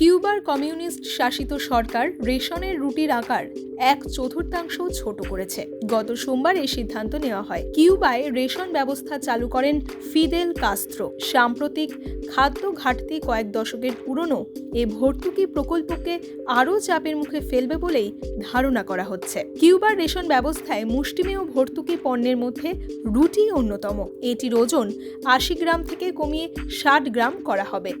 কিউবার communist শাসিত সরকার রেশনের রুটির আকার এক চতুর্থাংশ ছোট করেছে। গত সোমবার এই সিদ্ধান্ত নেওয়া হয়। কিউবায় রেশন ব্যবস্থা চালু করেন ফিদেল কাস্ত্রো। সাম্প্রতিক খাদ্য ঘাটতি কয়েক দশকের পুরনো এ ভর্তুকি প্রকল্পকে আরও চাপের মুখে ফেলবে বলেই ধারণা করা হচ্ছে। কিউবার রেশন ব্যবস্থায় মুষ্টিমেয় ভর্তুকি পণ্যের মধ্যে রুটি অন্যতম। এটির ওজন আশি গ্রাম থেকে কমিয়ে ষাট গ্রাম করা হবে।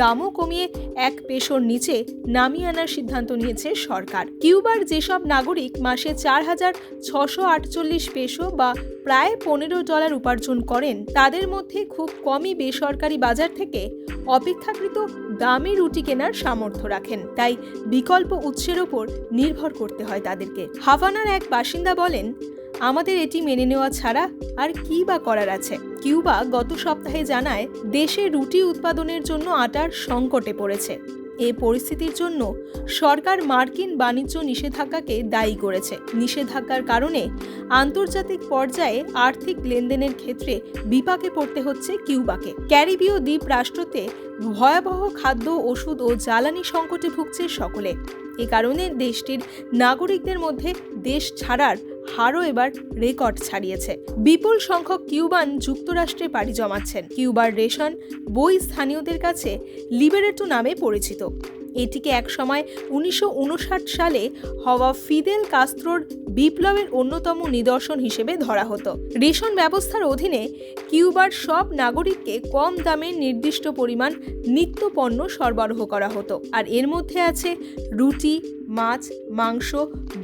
দামও কমিয়ে এক পেশোর নিচে নামিয়ে আনার সিদ্ধান্ত নিয়েছে সরকার। কিউবার যেসব নাগরিক মাসে চার হাজার ছশো আটচল্লিশ পেশো বা প্রায় পনেরো ডলার উপার্জন করেন, তাদের মধ্যে খুব কমই বেসরকারি বাজার থেকে অপেক্ষাকৃত দামি রুটি কেনার সামর্থ্য রাখেন। তাই বিকল্প উৎসের ওপর নির্ভর করতে হয় তাদেরকে। হাভানার এক বাসিন্দা বলেন আমাদের এটি মেনে নেওয়া ছাড়া আর কি বা করার আছে? কিউবা গত সপ্তাহে জানায়, দেশে রুটি উৎপাদনের জন্য আটার সংকটে পড়েছে। এ পরিস্থিতির জন্য সরকার মার্কিন বাণিজ্য নিষেধাজ্ঞাকে দায়ী করেছে। নিষেধাজ্ঞার কারণে আন্তর্জাতিক পর্যায়ে আর্থিক লেনদেনের ক্ষেত্রে বিপাকে পড়তে হচ্ছে কিউবাকে। ক্যারিবীয় দ্বীপ রাষ্ট্রতে ভয়াবহ খাদ্য, ওষুধ ও জ্বালানি সংকটে ভুগছে সকলে। এ কারণে দেশটির নাগরিকদের মধ্যে দেশ ছাড়ার হারও এবার রেকর্ড ছাড়িয়েছে। বিপুল সংখ্যক কিউবান যুক্তরাষ্ট্রে পাড়ি জমাচ্ছেন। কিউবার রেশন বই স্থানীয়দের কাছে লিবেরেটো নামে পরিচিত। এটিকে একসময় উনিশশো উনষাট সালে হওয়া ফিদেল কাস্ত্রোর বিপ্লবের অন্যতম নিদর্শন হিসেবে ধরা হতো। রেশন ব্যবস্থার অধীনে কিউবার সব নাগরিককে কম দামে নির্দিষ্ট পরিমাণ নিত্য পণ্য সরবরাহ করা হতো। আর এর মধ্যে আছে রুটি, মাছ, মাংস,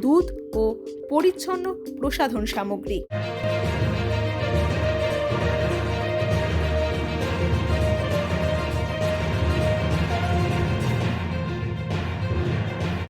দুধ ও পরিচ্ছন্ন প্রসাধন সামগ্রী।